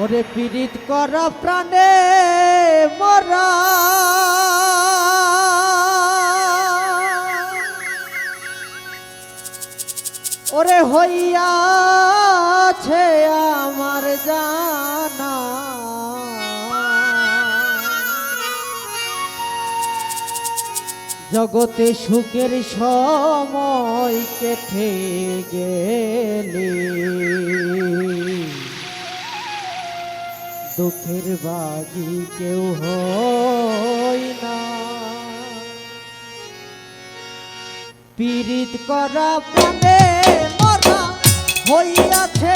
ওরে পীড়িত করা প্রাণে মরা। ওরে হইয়াছে আমার জানা। জগতে সুখের সময় কেটে গেলে। দুঃখের বাজি কেউ হয় না। পীড়িত করা প্রাণে মরা হইয়াছে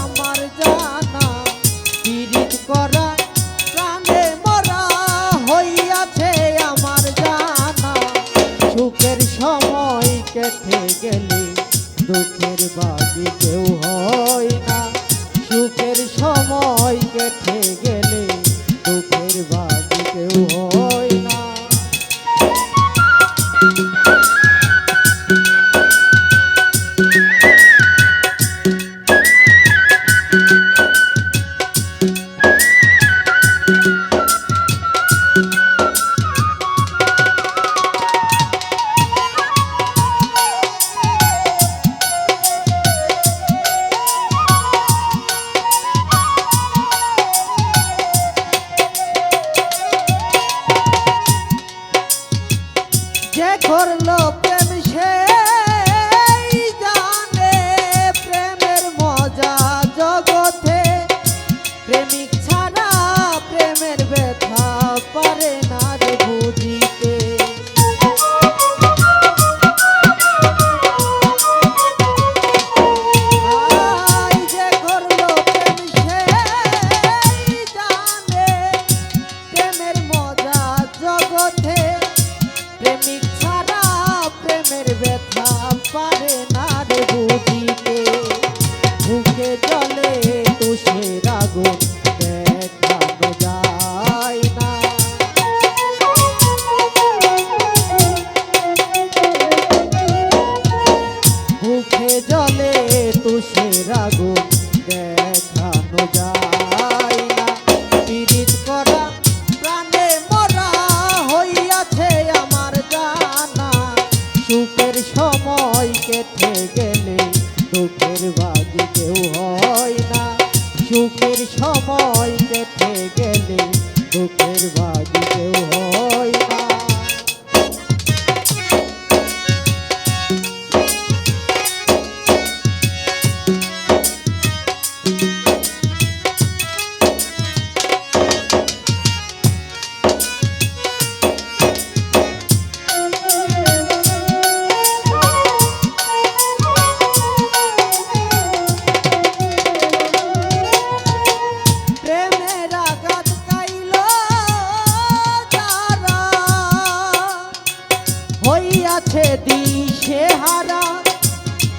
আমার জানা। পীড়িত করা প্রাণে মরা হইয়াছে আমার জানা। সুখের সময় কেটে গেলে দুঃখের বাজি কেউ সময় কেটে গেলে দুঃখের বাড়িতেও হয়।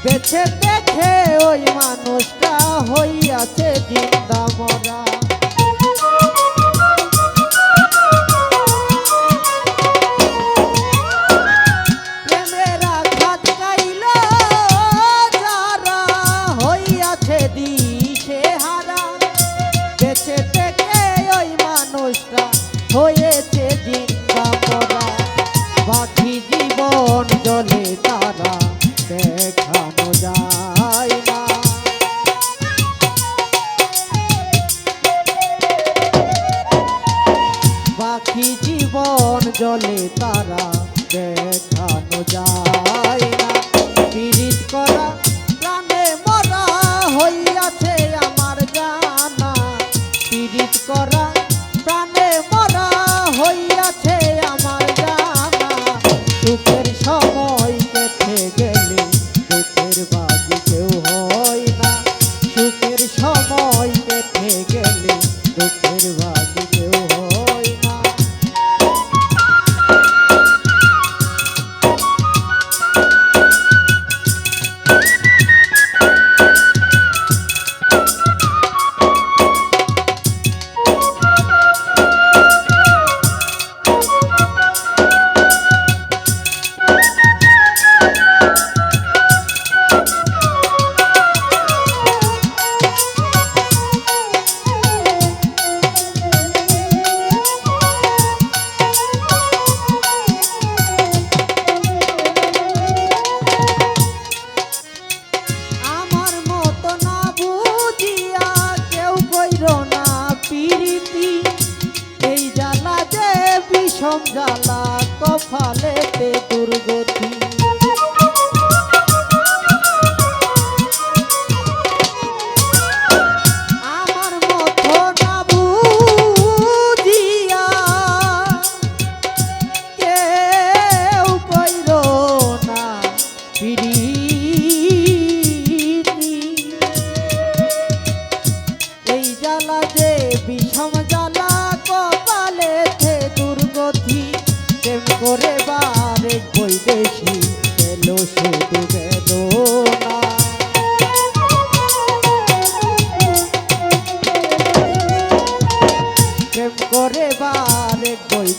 বেছে দেখে ওই মানুষটা হইয়াছে জিন্দা মরা। বাকি জীবন জলে তারা দেখানো যায় না। পীড়িত করা প্রাণে মরা হইয়াছে আমার জানা। পীড়িত করা প্রাণে মরা হইয়াছে আমার জানা। সুখের সময় কেটে গেলে দুঃখের বাজি কেউ হয় না। সুখের সময় কেটে গেলে দুঃখের বাজি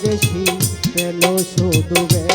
বৈদেশি এলো শুধু